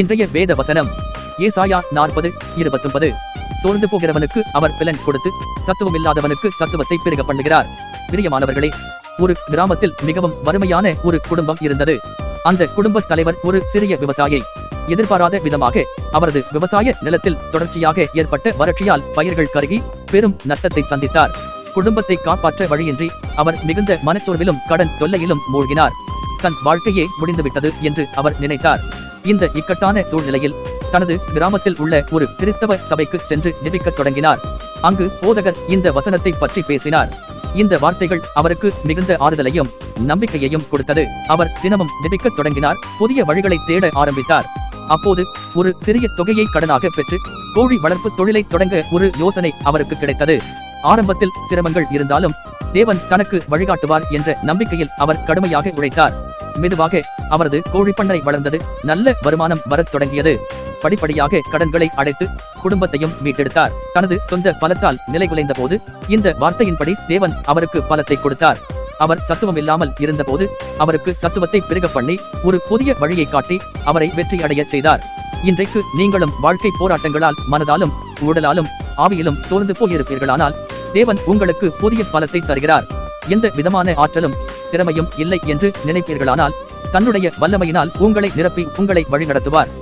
இன்றைய வேத வசனம். ஏசாயா நாற்பது இருபத்தொன்பது. சோர்ந்து போகிறவனுக்கு அவர் பிலன் கொடுத்து சத்துவம் இல்லாதவனுக்கு சத்துவத்தை பெருக பண்ணுகிறார். பிரியமானவர்களே ஒரு கிராமத்தில் மிகவும் வறுமையான ஒரு குடும்பம் இருந்தது. அந்த குடும்ப தலைவர் ஒரு சிறிய விவசாயி. எதிர்பாராத விதமாக அவரது விவசாய நிலத்தில் தொடர்ச்சியாக ஏற்பட்ட வறட்சியால் பயிர்கள் கருகி பெரும் நஷ்டத்தை சந்தித்தார். குடும்பத்தை காப்பாற்ற வழியின்றி அவர் மிகுந்த மனச்சோர்விலும் கடன் தொல்லையிலும் மூழ்கினார். தன் வாழ்க்கையே முடிந்துவிட்டது என்று அவர் நினைத்தார். இந்த இக்கட்டான சூழ்நிலையில் தனது கிராமத்தில் உள்ள ஒரு கிறிஸ்தவ சபைக்கு சென்று ஜெபிக்கத் தொடங்கினார். அங்கு போதகர் இந்த வசனத்தை பற்றி பேசினார். இந்த வார்த்தைகள் அவருக்கு மிகுந்த ஆறுதலையும் நம்பிக்கையையும் கொடுத்தது. அவர் தினமும் ஜெபிக்கத் தொடங்கினார். புதிய வழிகளை தேட ஆரம்பித்தார். அப்போது ஒரு சிறிய தொகையை கடனாக பெற்று கோழி வளர்ப்பு தொழிலை தொடங்க ஒரு யோசனை அவருக்கு கிடைத்தது. ஆரம்பத்தில் சிரமங்கள் இருந்தாலும் தேவன் தனக்கு வழிகாட்டுவார் என்ற நம்பிக்கையில் அவர் கடுமையாக உழைத்தார். மெதுவாக அவரது கோழிப்பண்ணை வளர்ந்தது. நல்ல வருமானம் வரத் தொடங்கியது. படிப்படியாக கடன்களை அடைத்து குடும்பத்தையும் மீட்டெடுத்தார். தனது சொந்த பலத்தால் நிலைகுலைந்த போது இந்த வார்த்தையின்படி தேவன் அவருக்கு பலத்தை கொடுத்தார். அவர் சத்துவம் இல்லாமல் இருந்தபோது அவருக்கு சத்துவத்தை பெருக பண்ணி ஒரு புதிய வழியை காட்டி அவரை வெற்றி செய்தார். இன்றைக்கு நீங்களும் வாழ்க்கை போராட்டங்களால் மனதாலும் உடலாலும் ஆவியிலும் சோர்ந்து போயிருப்பீர்களானால் தேவன் உங்களுக்கு புதிய பலத்தை தருகிறார். எந்த விதமான ஆற்றலும் திறமையும் இல்லை என்று நினைப்பீர்களானால் தன்னுடைய வல்லமையினால் உங்களை நிரப்பி உங்களை வழிநடத்துவார்.